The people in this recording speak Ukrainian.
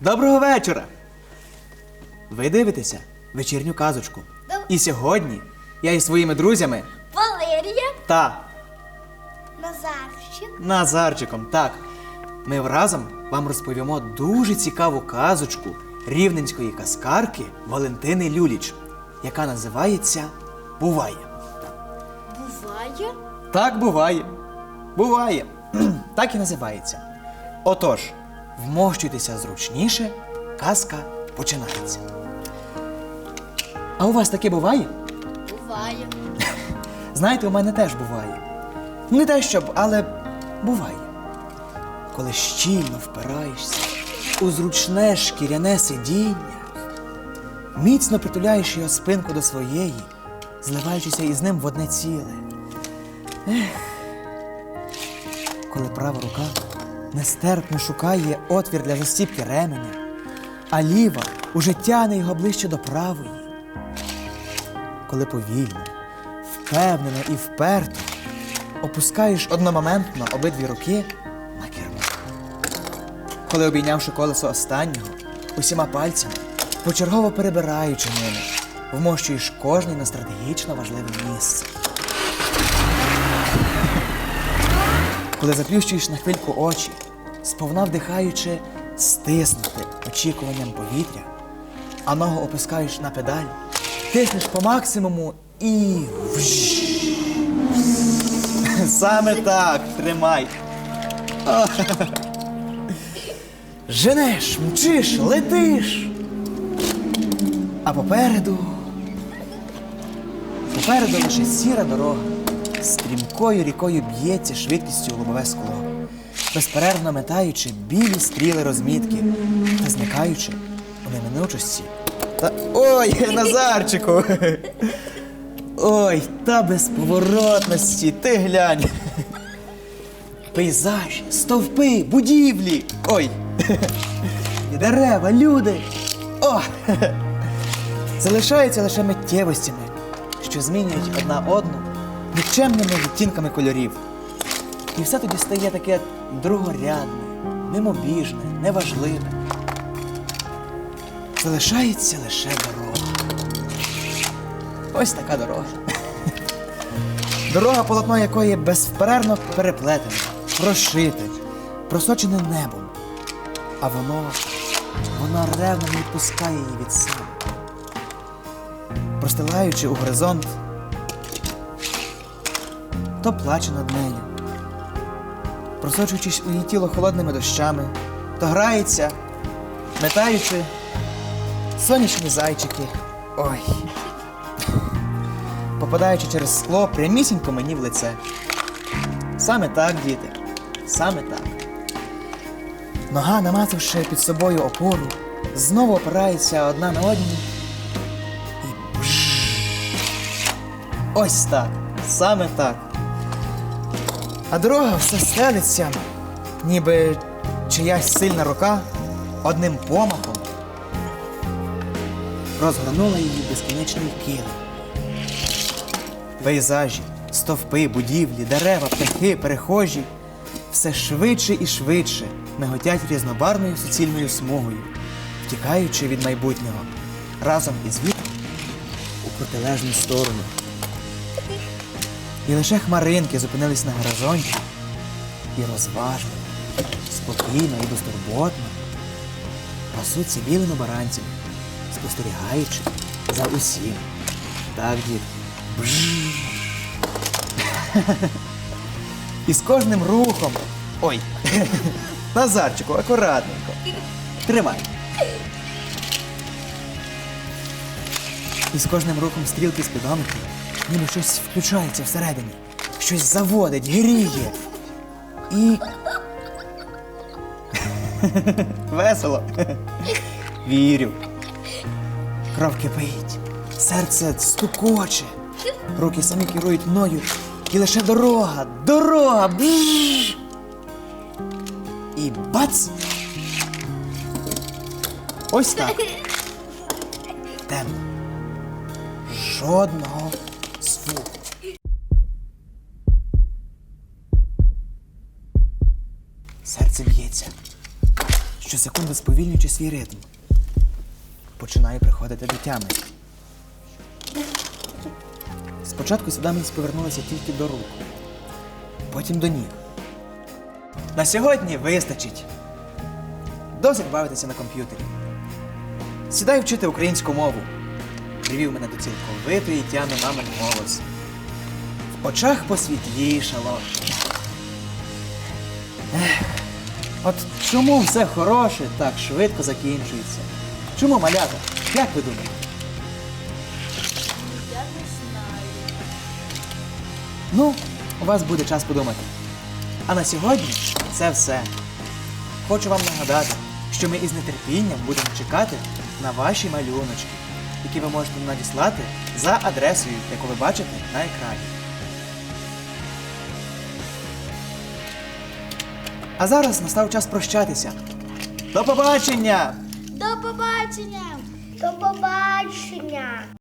Доброго вечора! Ви дивитеся вечірню казочку. Доб- І сьогодні я із своїми друзями Валерія, та Назарчик, Назарчиком, так, ми разом вам розповімо дуже цікаву казочку рівненської казкарки Валентини Люліч, яка називається Буває. буває. Так буває. Буває. так і називається. Отож, вмощуйтеся зручніше, казка починається. А у вас таке буває? Буває. Знаєте, у мене теж буває. Не те щоб, але буває. Коли щільно впираєшся у зручне шкіряне сидіння, міцно притуляєш його спинку до своєї, зливаючися із ним в одне ціле. Ех. Коли права рука нестерпно шукає отвір для застіпки ременя, а ліва уже тягне його ближче до правої коли повільно, впевнено і вперто опускаєш одномоментно обидві руки на кермо. Коли обійнявши колесо останнього, усіма пальцями, почергово перебираючи ними, вмощуєш кожний на стратегічно важливе місце. Коли заплющуєш на хвильку очі, сповна вдихаючи, стиснути очікуванням повітря, а ногу опускаєш на педаль, тиснеш по максимуму і. Саме так, тримай. Женеш, мчиш, летиш. А попереду. Попереду лише сіра дорога. Стрімкою рікою б'ється швидкістю лобове скло, безперервно метаючи білі стріли розмітки та зникаючи у неминучості. Та ой, Назарчику! Ой, та безповоротності, ти глянь. Пейзажі, стовпи, будівлі. Ой. І дерева, люди. О! Залишаються лише миттєвостями, що змінюють одна одну нікчемними відтінками кольорів. І все тоді стає таке другорядне, мимобіжне, неважливе. Залишається лише дорога. Ось така дорога. Дорога, полотно якої безперервно переплетене, прошите, просочене небом. А воно, воно ревно не відпускає її від себе. Простилаючи у горизонт, то плаче над нею, просочуючись у її тіло холодними дощами, то грається, метаючи сонячні зайчики. Ой. Попадаючи через скло прямісінько мені в лице. Саме так, діти, саме так. Нога, намацавши під собою опору, знову опирається одна на одній. І. Ось так, саме так. А дорога все стелиться, ніби чиясь сильна рука одним помахом розгорнула її безкінечний килим. Пейзажі, стовпи, будівлі, дерева, птахи, перехожі все швидше і швидше миготять різнобарною суцільною смугою, втікаючи від майбутнього разом із вітром у протилежну сторону. І лише хмаринки зупинились на горизонті і розважливо, спокійно і безтурботно пасуться білими баранцями, спостерігаючи за усім. Так. Бжж. І з кожним рухом. Ой, Назарчику, акуратненько. Тримай. І з кожним рухом стрілки спідометру, ніби щось включається всередині, щось заводить, гріє. І. Весело. Вірю. Кров кипить, серце стукоче, руки самі керують мною, і лише дорога, дорога. Бжж! І бац! Ось так. Темно. Жодного звуку. Серце б'ється. Що секунду сповільнюючи свій ритм. Починаю приходити до тями. Спочатку свідомість повернулася тільки до рук, потім до ніг. На сьогодні вистачить. Досить бавитися на комп'ютері. Сідаю вчити українську мову. Привів мене до цілковитої тями мамин голос. В очах посвітлішало. Ех, от чому все хороше так швидко закінчується? Чому малята? Як ви думаєте? Я не знаю. Ну, у вас буде час подумати. А на сьогодні це все. Хочу вам нагадати, що ми із нетерпінням будемо чекати на ваші малюночки, які ви можете надіслати за адресою, яку ви бачите на екрані. А зараз настав час прощатися. До побачення! До побачення! До побачення!